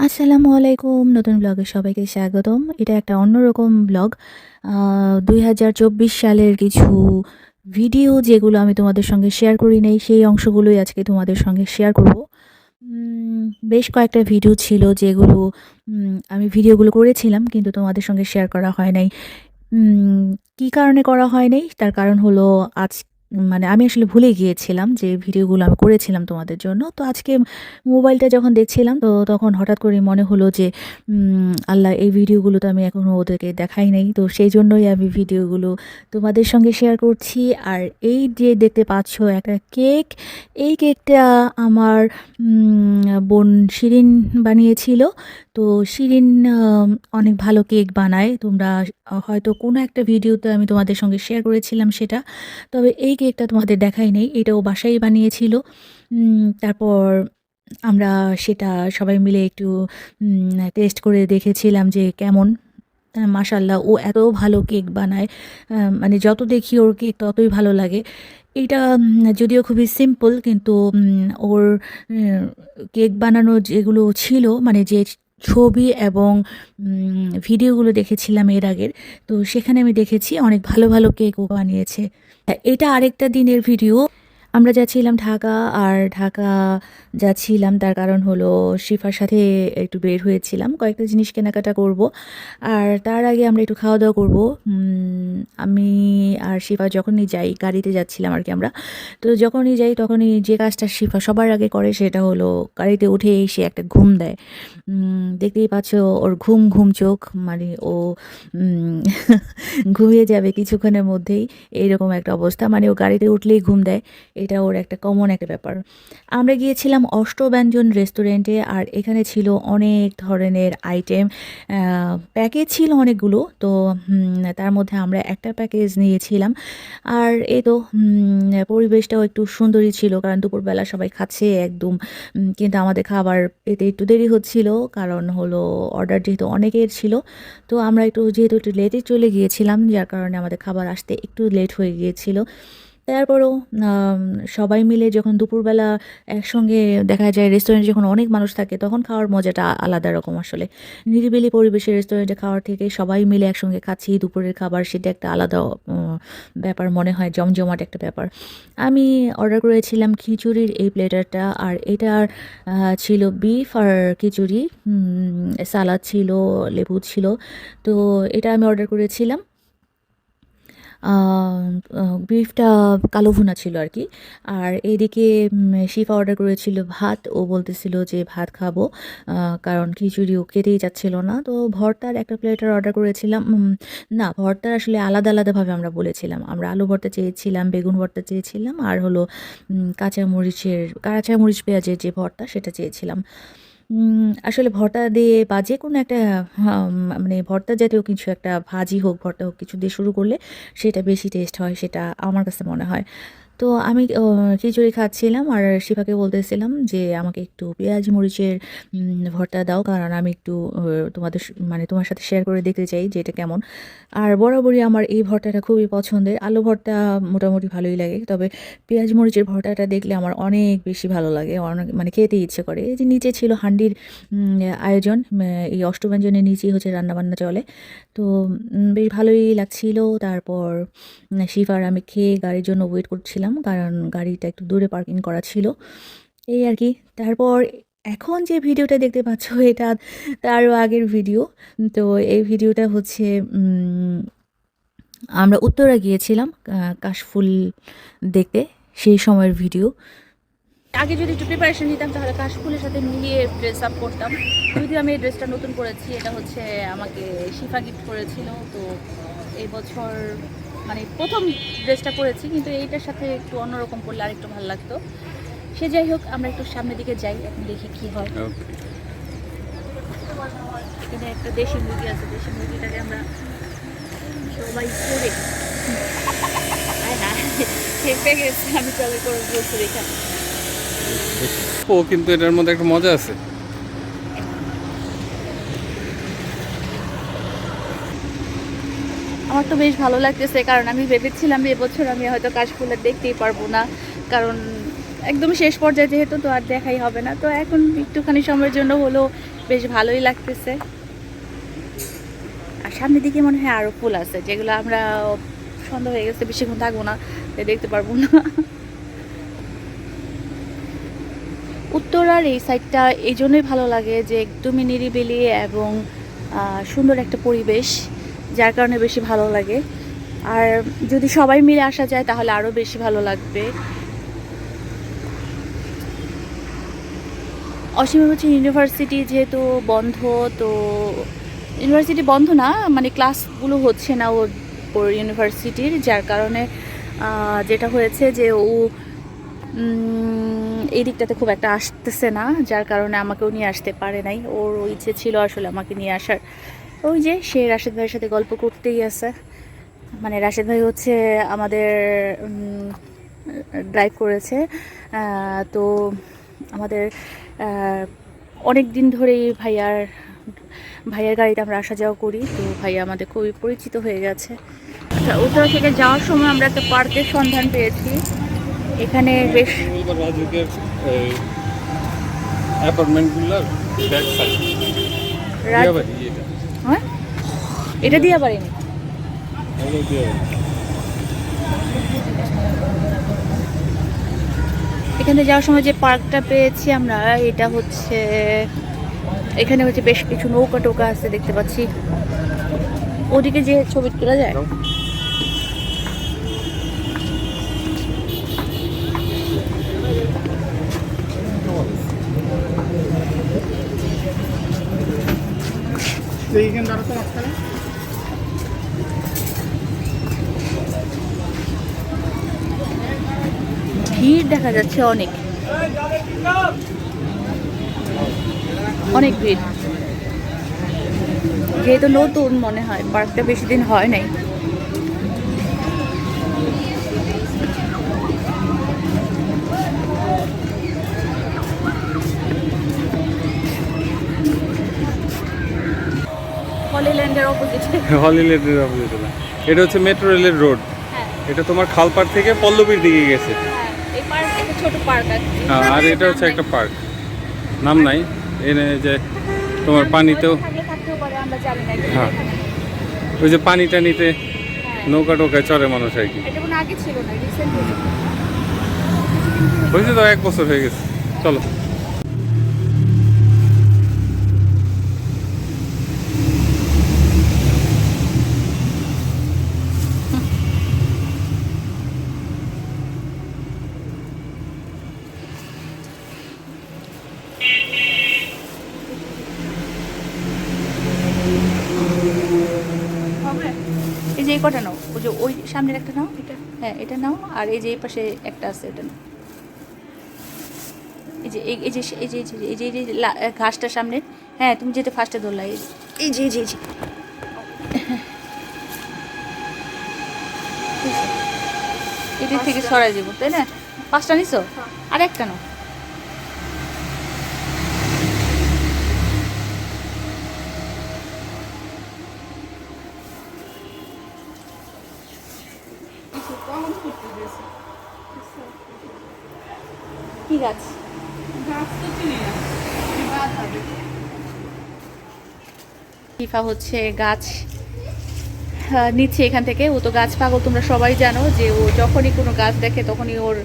আসসালামু আলাইকুম, নতুন ব্লগে সবাইকে স্বাগতম। এটা একটা অন্যরকম ব্লগ। দুই হাজার চব্বিশ সালের কিছু ভিডিও যেগুলো আমি তোমাদের সঙ্গে শেয়ার করি নাই, সেই অংশগুলোই আজকে তোমাদের সঙ্গে শেয়ার করব। বেশ কয়েকটা ভিডিও ছিল যেগুলো আমি ভিডিওগুলো করেছিলাম, কিন্তু তোমাদের সঙ্গে শেয়ার করা হয় নাই। কী কারণে করা হয় নাই? তার কারণ হলো আজ মানে আমি আসলে ভুলে গিয়েছিলাম যে ভিডিওগুলো আমি করেছিলাম তোমাদের জন্য। তো আজকে মোবাইলটা যখন দেখছিলাম, তো তখন হঠাৎ করে মনে হলো যে আল্লাহ, এই ভিডিওগুলো তো আমি এখনও ওদেরকে দেখাই নাই। তো সেই জন্যই আমি ভিডিওগুলো তোমাদের সঙ্গে শেয়ার করছি। আর এই যে দেখতে পাচ্ছ একটা কেক এই কেকটা আমার বোন শিরিন বানিয়েছিল। তো শিরিন অনেক ভালো কেক বানায়। তোমরা হয়তো কোনো একটা ভিডিওতে আমি তোমাদের সঙ্গে শেয়ার করেছিলাম সেটা। তবে এই কেকটা তোমাদের দেখাই নেই এটাও বাসায় বানিয়েছিল। তারপর আমরা সেটা সবাই মিলে একটু টেস্ট করে দেখেছিলাম যে কেমন। মাশাল্লাহ ও এত ভালো কেক বানায়। মানে যত দেখি ওর কেক ততই ভালো লাগে। উম, যদিও খুবই সিম্পল কিন্তু ওর কেক বানানো যেগুলো ছিল মানে যে ছবি এবং ভিডিওগুলো দেখেছিলাম এর আগের। তো সেখানে আমি দেখেছি অনেক ভালো ভালো কেকও বানিয়েছে। এটা আরেকটা দিনের ভিডিও। আমরা যাচ্ছিলাম ঢাকা, আর ঢাকা যাচ্ছিলাম তার কারণ হলো শিফার সাথে একটু বের হয়েছিলাম, কয়েকটা জিনিস কেনাকাটা করব। আর তার আগে আমরা একটু খাওয়া দাওয়া করব আমি আর শিফা যখনই যাই, গাড়িতে যাচ্ছিলাম আর কি আমরা। তো যখনই যাই তখনই যে কাজটা শিফা সবার আগে করে সেটা হলো গাড়িতে উঠে এসে একটা ঘুম দেয়। দেখতেই পাচ্ছ ওর ঘুম ঘুম চোখ মানে ও ঘুমিয়ে যাবে কিছুক্ষণের মধ্যেই এইরকম একটা অবস্থা। মানে ও গাড়িতে উঠলেই ঘুম দেয়। এটা ওর একটা কমন একটা ব্যাপার। আমরা গিয়েছিলাম অষ্টব্যঞ্জন রেস্টুরেন্টে আর এখানে ছিল অনেক ধরনের আইটেম প্যাকেজ ছিল অনেকগুলো, তো তার মধ্যে আমরা একটা প্যাকেজ নিয়েছিলাম। আর এই তো পরিবেশটাও একটু সুন্দরই ছিল, কারণ দুপুরবেলা সবাই খাচ্ছে একদম কিন্তু আমাদের খাবার পেতে একটু দেরি হচ্ছিল, কারণ হলো অর্ডার যেহেতু অনেকের ছিল, তো আমরা একটু, যেহেতু একটু লেটে চলে গিয়েছিলাম, যার কারণে আমাদের খাবার আসতে একটু লেট হয়ে গিয়েছিল। তারপরেও সবাই মিলে যখন দুপুরবেলা একসঙ্গে দেখা যায় রেস্টুরেন্টে যখন অনেক মানুষ থাকে, তখন খাওয়ার মজাটা আলাদা রকম আসলে। নিরিবিলি পরিবেশে রেস্টুরেন্টে খাওয়ার থেকে সবাই মিলে একসঙ্গে খাচ্ছি, দুপুরের খাবার সেটা একটা আলাদা ব্যাপার মনে হয়, জমজমাট একটা ব্যাপার। আমি অর্ডার করেছিলাম খিচুড়ির এই প্লেটারটা আর এটার ছিল বিফ আর খিচুড়ি সালাদ ছিল, লেবু ছিল। তো এটা আমি অর্ডার করেছিলাম। বিফটা কালো ভুনা ছিল আর কি। আর এদিকে শিফা অর্ডার করেছিল ভাত। ও বলতেছিল যে ভাত খাব কারণ খিচুড়ি ও খেতেই যাচ্ছিল না। তো ভর্তার একটা প্লেটার অর্ডার করেছিলাম। না, ভর্তার আসলে আলাদা আলাদাভাবে আমরা বলেছিলাম। আমরা আলু ভর্তা চেয়েছিলাম, বেগুন ভর্তা চেয়েছিলাম, আর হলো কাঁচা মরিচের কাঁচা মরিচ পেঁয়াজের যে ভর্তা, সেটা চেয়েছিলাম। আসলে ভর্তা দিয়ে বা যে কোনো একটা মানে ভর্তা জাতীয় কিছু একটা ভাজি হোক, ভর্তা হোক, কিছু দিয়ে শুরু করলে সেটা বেশি টেস্ট হয়, সেটা আমার কাছে মনে হয়। তো আমি খিচুড়ি খাচ্ছিলাম আর শিফাকে বলতেছিলাম যে, আমাকে একটু পেঁয়াজ মরিচের ভর্তা দাও, কারণ আমি একটু তোমাদের মানে তোমার সাথে শেয়ার করে দেখতে চাই যে এটা কেমন। আর বরাবরই আমার এই ভর্তাটা খুবই পছন্দের। আলু ভর্তা মোটামুটি ভালোই লাগে, তবে পেঁয়াজ মরিচের ভর্তাটা দেখলে আমার অনেক বেশি ভালো লাগে, অনেক মানে খেতে ইচ্ছে করে। এই যে নিচে ছিল হান্ডির আয়োজন এই অষ্টব্যঞ্জনের নিচেই হচ্ছে রান্নাবান্না চলে। তো বেশ ভালোই লাগছিল। তারপর শিফার আমি খেয়ে গাড়ির জন্য ওয়েট করছিলাম। কারণ গাড়িটা একটু দূরে পার্কিং করা ছিল। এই আর কি। তারপর এখন যে ভিডিওটা দেখতে পাচ্ছ, এটা তারও আগের ভিডিও তো এই ভিডিওটা হচ্ছে আমরা উত্তরা গিয়েছিলাম কাশফুল দেখতে, সেই সময়ের ভিডিও আগে যদি একটু প্রিপারেশন নিতাম, তাহলে কাশফুলের সাথে মিলিয়ে ড্রেস আপ করতাম। যদিও আমি এই ড্রেসটা নতুন করেছি, এটা হচ্ছে আমাকে শিফা গিফট করেছিল। তো এই বছর মানে প্রথম ড্রেসটা পরেছি কিন্তু এইটার সাথে একটু অন্যরকম পরলে আর একটু ভালো লাগতো। সে যাই হোক আমরা একটু সামনের দিকে যাই এখন দেখি কি হয়। এখানে একটা দেশি মুরগি আছে দেশি মুরগিটাকে আমরা সবাই করে আমি চলে করে বলছি ও কিন্তু এটার মধ্যে একটা মজা আছে। আমার তো বেশ ভালো লাগতেছে, কারণ আমি ভেবেছিলাম এবছর আমি হয়তো কাশফুলের দেখতেই পারব না। কারণ একদম শেষ পর্যায়ে যেহেতু তো আর দেখাই হবে না, তো এখন একটুখানি সময়ের জন্য হলো বেশ ভালোই লাগতেছে। আর সামনের দিকে মনে হয় আরও ফুল আছে, যেগুলো আমরা সন্ধ্যা হয়ে গেছে বেশিক্ষণ থাকব না দেখতে পারব না। উত্তরার এই সাইডটা এই জন্যই ভালো লাগে যে একদমই নিরিবিলি এবং সুন্দর একটা পরিবেশ। যার কারণে বেশি ভালো লাগে। আর যদি সবাই মিলে আসা যায়, তাহলে আরও বেশি ভালো লাগবে। অসীমে হচ্ছে ইউনিভার্সিটি যেহেতু বন্ধ, তো ইউনিভার্সিটি বন্ধ না মানে ক্লাসগুলো হচ্ছে না ওর ওর ইউনিভার্সিটির, যার কারণে যেটা হয়েছে যে ও এই দিকটাতে খুব একটা আসতেছে না, যার কারণে আমাকেও নিয়ে আসতে পারে নাই। ওর ইচ্ছে ছিল আসলে আমাকে নিয়ে আসার। ওই যে সে রাশেদ ভাইয়ের সাথে গল্প করতেই আছে। মানে রাশেদ ভাই হচ্ছে আমাদের ড্রাইভ করেছে। তো আমাদের অনেক দিন ধরেই ভাইয়ার ভাইয়ার গাড়িতে আমরা আসা যাওয়া করি। তো ভাইয়া আমাদের খুবই পরিচিত হয়ে গেছে। আচ্ছা উত্তরা থেকে যাওয়ার সময় আমরা একটা পার্কের সন্ধান পেয়েছি। এখানে বেশ রাজুকের অ্যাপার্টমেন্টগুলোর ব্যাক সাইড এটা দিয়ে এগুলো দিয়াবাড়ি। এখানে যাওয়ার সময় যে পার্কটা পেয়েছি আমরা, এটা হচ্ছে, এখানে হচ্ছে বেশ কিছু নৌকা টোকা আছে দেখতে পাচ্ছি। ওদিকে যে ছবি তোলা যায়। ভিড় দেখা যাচ্ছে অনেক। অনেক ভিড়। যেহেতু নতুন মনে হয় পার্কটা বেশি দিন হয় নাই। হলিল্যান্ডের অপোজিটে হলিল্যান্ডের অপোজিটে না। এটা হচ্ছে মেট্রো রেলের রোড হ্যাঁ। এটা তোমার খালপাড় থেকে পল্লবীর দিকে গেছে হ্যাঁ এই পার্ক একটা ছোট পার্ক আছে হ্যাঁ, আর এটা হচ্ছে একটা পার্ক। নাম নাই। এনে যে তোমার পানিতেও না কিন্তু হ্যাঁ। ওই যে পানি নিতে হ্যাঁ। নৌকা টোকায় চড়ে মানুষ আর কি। হয়েছে তো এক বছর হয়ে গেছে। চলো। এই কটা নাও। ওই যে ওই সামনের একটা নাও। এটা হ্যাঁ এটা নাও। আর এই যে এই পাশে একটা আছে এটা নাও। এই যে এই যে এই যে এই যে এই যে এই যে ঘাসটার সামনে হ্যাঁ তুমি যেতে ফার্স্টে ধরলা এই যে। এই যে এই যে এদিক থেকে সরাই দেবো তাই না? পাঁচটা নিছো? আর একটা নাও। গাছ? ফিফা হচ্ছে গাছ নিচ্ছে এখান থেকে। ও তো গাছ পাগল তোমরা সবাই জানো যে ও যখনই কোনো গাছ দেখে তখনই ওর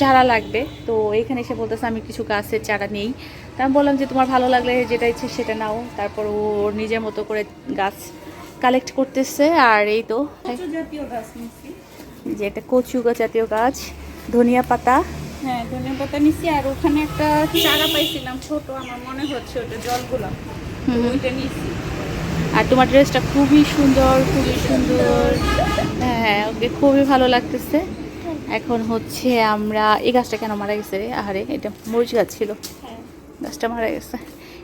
চারা লাগবে। তো এখানে এসে বলতেছে আমি কিছু গাছের চারা নেই। তা আমি বললাম যে তোমার ভালো লাগলে যেটা ইচ্ছে সেটা নাও। তারপর ও ওর নিজের মতো করে গাছ কালেক্ট করতেছে আর এই তো। জাতীয় গাছ যে এটা কচু গা জাতীয় গাছ ধনিয়া পাতা হ্যাঁ ধনে পাতা আর ওখানে একটা চারা পাইছিলাম ছোট আমার মনে হচ্ছে ওটা জল হুম। ওইটা নিচ্ছি আর তোমার ড্রেসটা খুবই সুন্দর খুবই সুন্দর। হ্যাঁ ওকে খুবই ভালো লাগতেছে। এখন হচ্ছে আমরা এই গাছটা কেন মারা গেছে রে? আহারে এটা মরিচ গাছ ছিল। গাছটা মারা গেছে।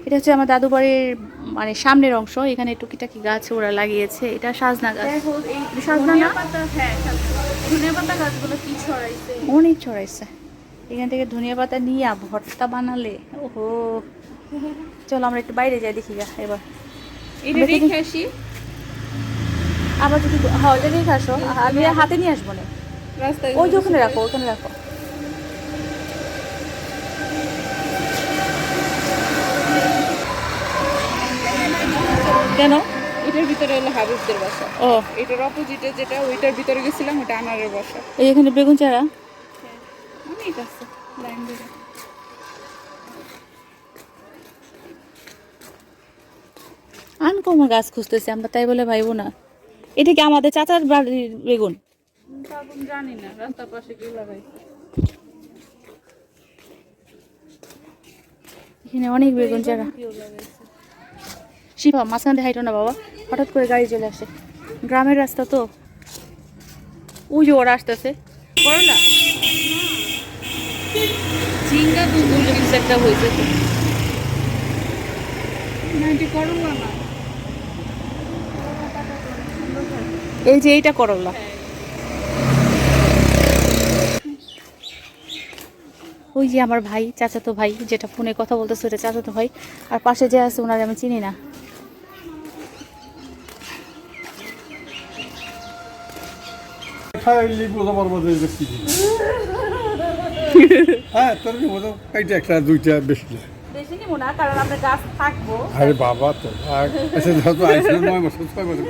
এটা হচ্ছে আমার দাদু বাড়ির মানে সামনের অংশ এখানে টুকিটাকি গাছ ওরা লাগিয়েছে। এটা সাজনা গাছ। সাজনা না? পাতা হ্যাঁ ধনে পাতা গাছগুলো কি ছড়াইছে? অনেক ছড়াইছে। এখান থেকে ধনিয়া পাতা নিয়ে ভর্তা বানালে। ওহো। চলো আমরা একটু বাইরে যাই দেখি গা এবার। আবার যদি হ্যাঁ ওটা রেখে আসো। আমি হাতে নিয়ে আসব না। ওই ওখানে রাখো ওখানে রাখো। কেন? এটার ভিতরে হলো হাবিবদের বাসা। ও। এটার অপোজিটে যেটা ওইটার ভিতরে গেছিলাম ওটা আনারের বাসা। এই এখানে বেগুন চারা? অনেক আছে লাইন ধরে। আনকমা গাছ খুঁজতেছি আমরা তাই বলে ভাইবো না। এটা কি আমাদের চাচার বাড়ির বেগুন? জানি না রাস্তার পাশে কি লাগাইছে এখানে অনেক বেগুন চারা। শিফা মাঝখান দিয়ে হাইটো না বাবা হঠাৎ করে গাড়ি চলে আসে। গ্রামের রাস্তা তো। ওই যে ওরা আসতেছে। করলা ঝিঙ্গা দুধ কিছু একটা হয়েছে এই যে এইটা করলা। ওই যে আমার ভাই চাচাতো ভাই যেটা ফোনে কথা বলতেছে ওটা চাচাতো ভাই। আর পাশে যে আছে ওনার আমি চিনি না। খাইলি বোঝা পারব যে জিনিস। হ্যাঁ তোর কি বোঝা এইটা একটা দুইটা বেশি না। বেশি নিব না কারণ আমরা গাছ থাকব। আরে বাবা তো আর এসে যত আইসে নয় বছর ছয় বছর।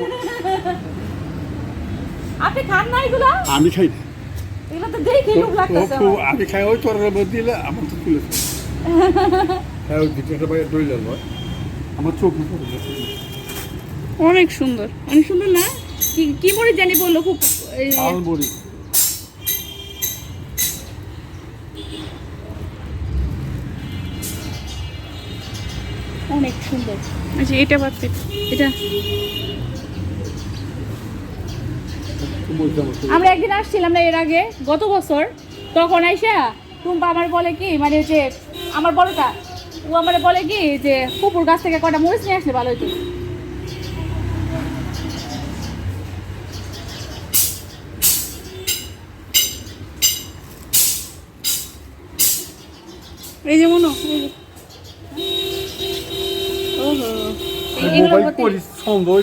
আপনি খান না এগুলো? আমি খাই না। এগুলো তো দেখে লোভ লাগতেছে আমি খাই ওই তোর দিলে আমার তো তুলে হ্যাঁ ওই দ্বিতীয়টা বাইরে দই যাব আমার চোখ মুখে অনেক সুন্দর। অনেক সুন্দর না? কি কি মরে জানি বলল খুব এই সুন্দর আচ্ছা এটা আমরা একদিন আসছিলাম না এর আগে গত বছর। তখন আইসা টুম্পা আমার বলে কি মানে যে আমার বড়টা ও আমার বলে কি যে কুকুর গাছ থেকে কটা মরিচ নিয়ে আসলে ভালো হতো এই যে মনো মোবাইল করিস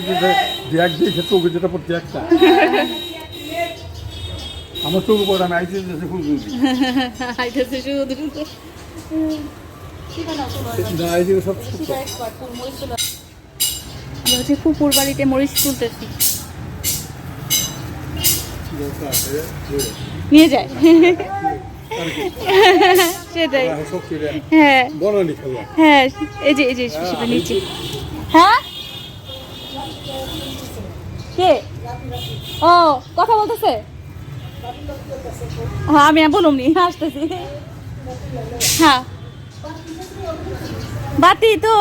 যেটা দেখ দেখে চোখে যেটা পড়তে একটা। আমার চোখে পড়ে আমি যেতে খুব আইতেছে শুধু না সব হচ্ছে বাড়িতে মরিচ তুলতেছি। নিয়ে যায়। সেটাই। হ্যাঁ, হ্যাঁ। হ্যাঁ এই যে এই যে সেটা নিচে। হ্যাঁ? কে? ও, কথা বলতেছে? হ্যাঁ আমি বলুম নি আসতেছি হ্যাঁ। বাতি তো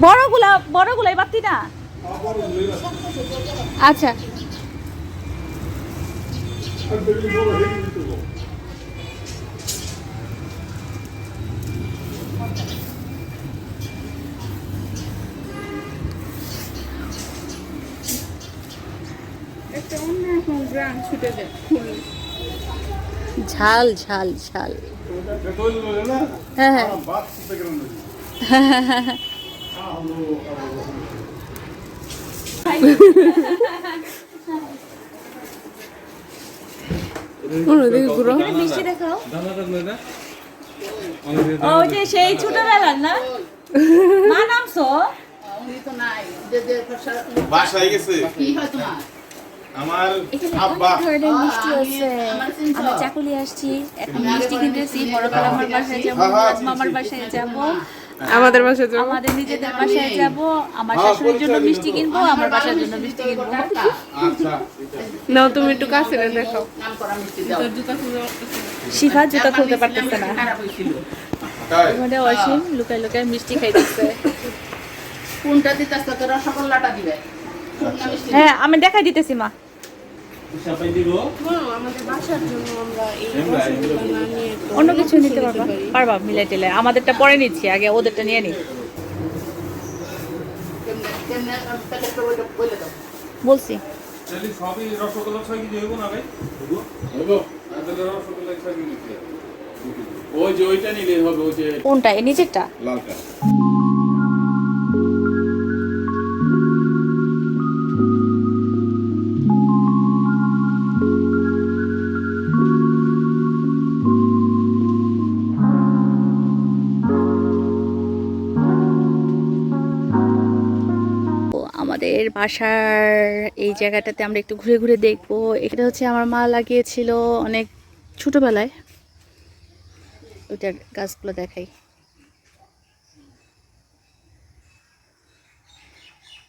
বড়গুলা, বড়গুলাই বাতি না? আচ্ছা। একটা অন্যরকম গ্রাম ছুটে যায় ফুল। ঝাল ঝাল ঝাল। হ্যাঁ হ্যাঁ। মিষ্টি দেখাও। যে সেই ছোটবেলার না? মা নামছো? বাসায় গেছে। আমার আব্বা। মিষ্টি আছে। আমরা চাকুলি আসছি। এখন মিষ্টি কিনতেছি। বড়কাল আমার বাসায় যাব মামার বাসায় যাব। আমাদের বাসায় যাব? আমাদের নিজেদের বাসায় যাব। আমার শাশুড়ির জন্য মিষ্টি কিনবো আমার বাসার জন্য মিষ্টি কিনবো। আচ্ছা নাও তুমি একটু কাছে দেখাও শিফা জুতা খুলতে পারতেছে না। তাই? ওখানে অসীম লুকায় লুকায় মিষ্টি খাইতেছে। কোনটা দিতেছ তো রসগোল্লাটা দিবে। হ্যাঁ আমি দেখাই দিতেছি মা। অন্য কিছু নিতে পারবা? পারবা মিলাই টেলে আমাদেরটা পরে নিচ্ছি আগে ওদেরটা নিয়ে নি বলছি। তাহলে সবই রসগোল্লা ছয় বাসার এই জায়গাটাতে আমরা একটু ঘুরে ঘুরে দেখব। এটা হচ্ছে আমার মা লাগিয়েছিল অনেক ছোটবেলায়। ওইটার গাছগুলো দেখাই।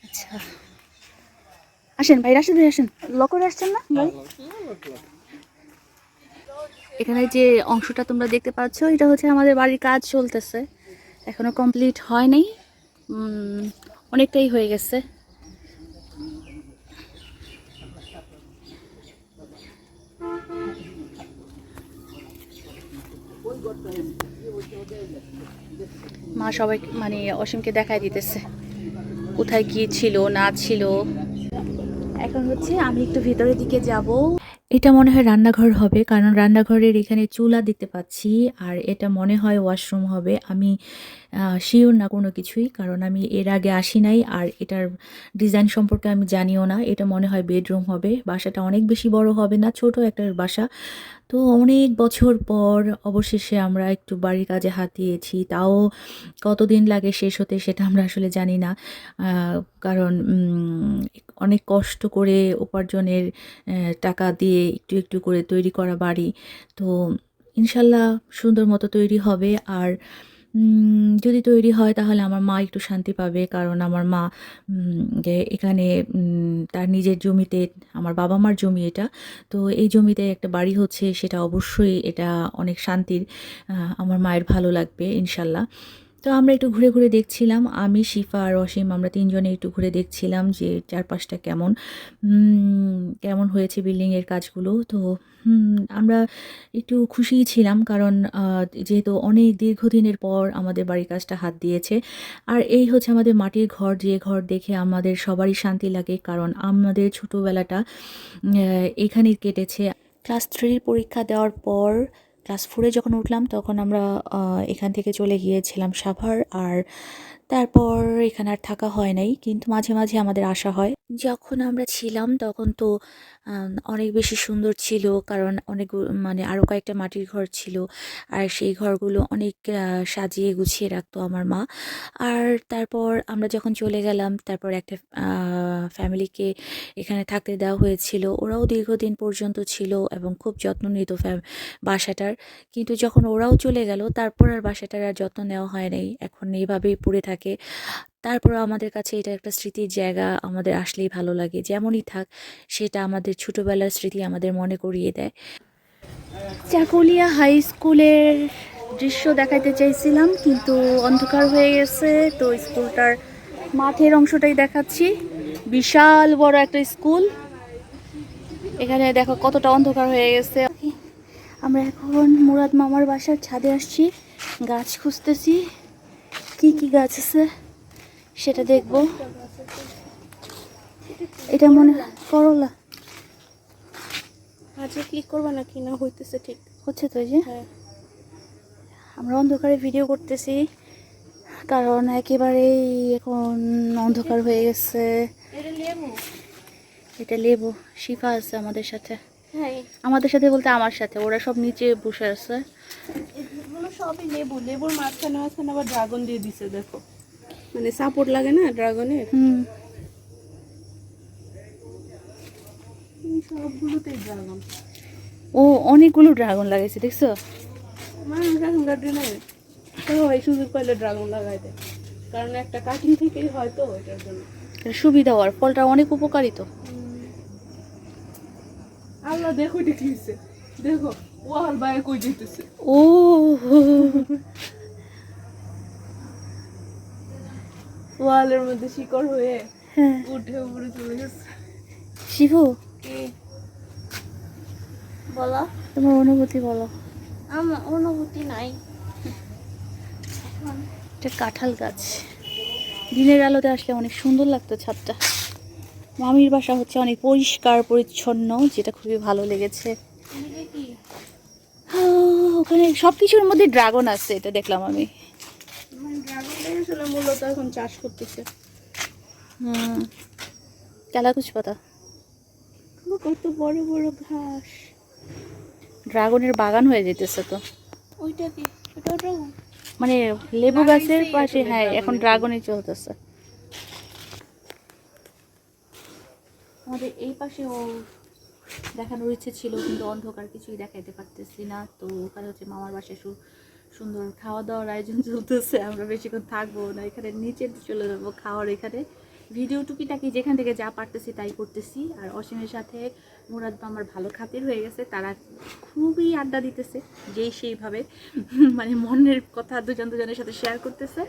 আচ্ছা। আসেন ভাই, রাশেদ ভাই, আসেন। লক করে আসছেন না ভাই? এখানে যে অংশটা তোমরা দেখতে পাচ্ছ, এটা হচ্ছে আমাদের বাড়ির কাজ চলতেছে। এখনও কমপ্লিট হয় নাই। অনেকটাই হয়ে গেছে। মা সবাই মানে অসীমকে দেখাই দিতেছে। কোথায় গিয়েছিল না ছিল। এখন হচ্ছে আমি একটু ভিতরের দিকে যাব। এটা মনে হয় রান্নাঘর হবে, কারণ রান্নাঘরের এখানে চুলা দেখতে পাচ্ছি, আর এটা মনে হয় ওয়াশরুম হবে। আমি শিওর না কোনো কিছুই, কারণ আমি এর আগে আসি নাই, আর এটার ডিজাইন সম্পর্কে আমি জানিও না। এটা মনে হয় বেডরুম হবে, বাসাটা অনেক বেশি বড় হবে না, ছোট একটা বাসা। তো অনেক বছর পর অবশেষে আমরা একটু বাড়ির কাজে হাত দিয়েছি, তাও কতদিন লাগে শেষ হতে সেটা আমরা আসলে জানি না। কারণ অনেক কষ্ট করে উপার্জনের টাকা দিয়ে একটু একটু করে তৈরি করা বাড়ি। তো ইনশাল্লাহ সুন্দর মতো তৈরি হবে, আর যদি তৈরি হয় তাহলে আমার মা একটু শান্তি পাবে। কারণ আমার মা যে এখানে তার নিজের জমিতে, আমার বাবা মার জমি এটা। তো এই জমিতে একটা বাড়ি হচ্ছে, সেটা অবশ্যই এটা অনেক শান্তির আমার মায়ের ভালো লাগবে, ইনশাল্লাহ। তো আমরা একটু ঘুরে ঘুরে দেখছিলাম আমি শিফা আর অসীম আমরা তিনজনে একটু ঘুরে দেখছিলাম যে চারপাশটা কেমন কেমন হয়েছে বিল্ডিংয়ের কাজগুলো। তো আমরা একটু খুশিই ছিলাম কারণ যেহেতু অনেক দীর্ঘদিনের পর আমাদের বাড়ির কাজটা হাত দিয়েছে। আর এই হচ্ছে আমাদের মাটির ঘর যে ঘর দেখে আমাদের সবারই শান্তি লাগে কারণ আমাদের ছোটোবেলাটা আহ, এখানেই কেটেছে। ক্লাস থ্রির পরীক্ষা দেওয়ার পর ক্লাস ফোরে যখন উঠলাম, তখন আমরা এখান থেকে চলে গিয়েছিলাম সাভার। আর তারপর এখানে আর থাকা হয় নাই, কিন্তু মাঝে মাঝে আমাদের আসা হয়। যখন আমরা ছিলাম তখন তো অনেক বেশি সুন্দর ছিল। কারণ অনেক মানে আরও কয়েকটা মাটির ঘর ছিল। আর সেই ঘরগুলো অনেক সাজিয়ে গুছিয়ে রাখতো আমার মা। আর তারপর আমরা যখন চলে গেলাম, তারপর একটা ফ্যামিলিকে এখানে থাকতে দেওয়া হয়েছিল। ওরাও দীর্ঘদিন পর্যন্ত ছিল এবং খুব যত্ন নিত বাসাটার। কিন্তু যখন ওরাও চলে গেল, তারপর আর বাসাটার আর যত্ন নেওয়া হয় নাই। এখন এইভাবেই পড়ে থাকে। তারপর আমাদের কাছে এটা একটা স্মৃতির জায়গা আমাদের আসলেই ভালো লাগে, যেমনই থাক সেটা আমাদের ছোটোবেলার স্মৃতি আমাদের মনে করিয়ে দেয়। চাকুলিয়া হাই স্কুলের দৃশ্য দেখাইতে চাইছিলাম, কিন্তু অন্ধকার হয়ে গেছে, তো স্কুলটার মাঠের অংশটাই দেখাচ্ছি। বিশাল বড় একটা স্কুল। এখানে দেখো কতটা অন্ধকার হয়ে গেছে। আমরা এখন মুরাদ মামার বাসার ছাদে আসছি, গাছ খুঁজতেছি। কি কি গাছ আছে? সেটা দেখব। এটা মনে করলা। আজকে ক্লিক করবা নাকি? না হইতেছে ঠিক। হচ্ছে তো যে? হ্যাঁ। আমরা অন্ধকারে ভিডিও করতেছি কারণ একেবারেই এখন অন্ধকার হয়ে গেছে। এটা লেবু। এটা লেবু শিফা আছে আমাদের সাথে। হ্যাঁ। আমাদের সাথে বলতে আমার সাথে ওরা সব নিচে বসে আছে। সবই লেবু। লেবুর মাঝখানে মাঝখানে আবার ড্রাগন দিয়ে দিছে দেখো। মানে সাপোর্ট লাগে না ড্রাগনের সবগুলোতেই ড্রাগন ও অনেকগুলো ড্রাগন লাগাইছে দেখছ? মানুষ সবাই সুযোগ পাইলে ড্রাগন লাগাই দেয় কারণ একটা কাটিং থেকেই হয়তো এটার জন্য। সুবিধা আর ফলটা অনেক উপকারী তো। আল্লাহ দেখো এটা কি হয়েছে দেখো ওয়াল বাইরে কই যেতেছে ও ওয়ালের মধ্যে শিকড় হয়ে হ্যাঁ। উঠে উপরে চলে গেছে। শিবু? বলো। তোমার অনুভূতি বলো। আমার অনুভূতি নাই। এটা কাঁঠাল গাছ। দিনের আলোতে আসলে অনেক সুন্দর লাগতো ছাদটা। মামির বাসা হচ্ছে অনেক পরিষ্কার পরিচ্ছন্ন যেটা খুবই ভালো লেগেছে। ওখানে সব কিছুর মধ্যে ড্রাগন আছে এটা দেখলাম আমি। আসলে মূলত এখন চাষ করতেছে। হুম। কালাকুচ পাতা? কত বড় বড় ঘাস। ড্রাগনের বাগান হয়ে যেতেছে তো। ওইটা কি? ওটা ড্রাগন? মানে লেবু গাছের পাশে হ্যাঁ এখন ড্রাগনই চলতেছে। আমাদের এই পাশেও দেখানোর ইচ্ছে ছিল কিন্তু অন্ধকার কিছুই দেখাইতে পারতেছি না। তো ওখানে হচ্ছে মামার বাসায় সুন্দর খাওয়া দাওয়ার আয়োজন চলতেছে, আমরা বেশিক্ষণ থাকব না, এখানে নিচে চলে যাব খাওয়ার এখানে। ভিডিও টুকিটাকি যেখান থেকে যা পারতেছি তাই করতেছি, আর অসীমের সাথে মুরাদ আমার ভালো খাতির হয়ে গেছে, তারা খুবই আড্ডা দিতেছে, যেই সেইভাবে মানে মনের কথা দুজন দুজনের সাথে শেয়ার করতেছে।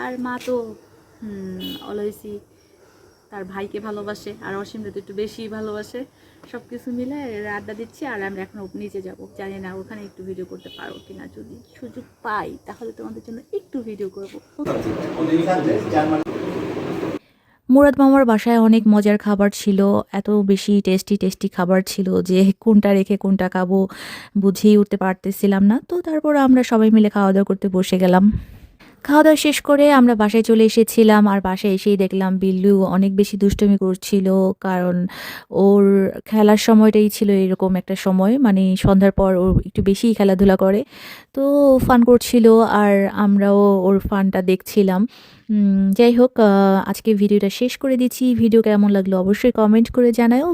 আর মা তো অলওয়েজই তার ভাইকে ভালোবাসে, আর অসীমকে তো একটু বেশি ভালোবাসে। সব কিছু মিলে আড্ডা দিচ্ছি আর আমরা এখন নিচে যাব। জানি না ওখানে একটু ভিডিও করতে পারব কিনা। যদি সুযোগ পাই, তাহলে তোমাদের জন্য একটু ভিডিও করব। মুরাদ মামার বাসায় অনেক মজার খাবার ছিল। এত বেশি টেস্টি টেস্টি খাবার ছিল যে কোনটা রেখে কোনটা খাব বুঝেই উঠতে পারতেছিলাম না। তো তারপর আমরা সবাই মিলে খাওয়া দাওয়া করতে বসে গেলাম। খাওয়া দাওয়া শেষ করে আমরা বাসায় চলে এসেছিলাম আর বাসায় এসেই দেখলাম বিল্লু অনেক বেশি দুষ্টুমি করছিল, কারণ ওর খেলার সময়টাই ছিল এরকম একটা সময় মানে সন্ধ্যার পর ও একটু বেশিই খেলাধুলা করে। তো ফান করছিল আর আমরাও ওর ফানটা দেখছিলাম। যাই হোক আজকে ভিডিওটা শেষ করে দিচ্ছি। ভিডিও কেমন লাগল অবশ্যই কমেন্ট করে জানাও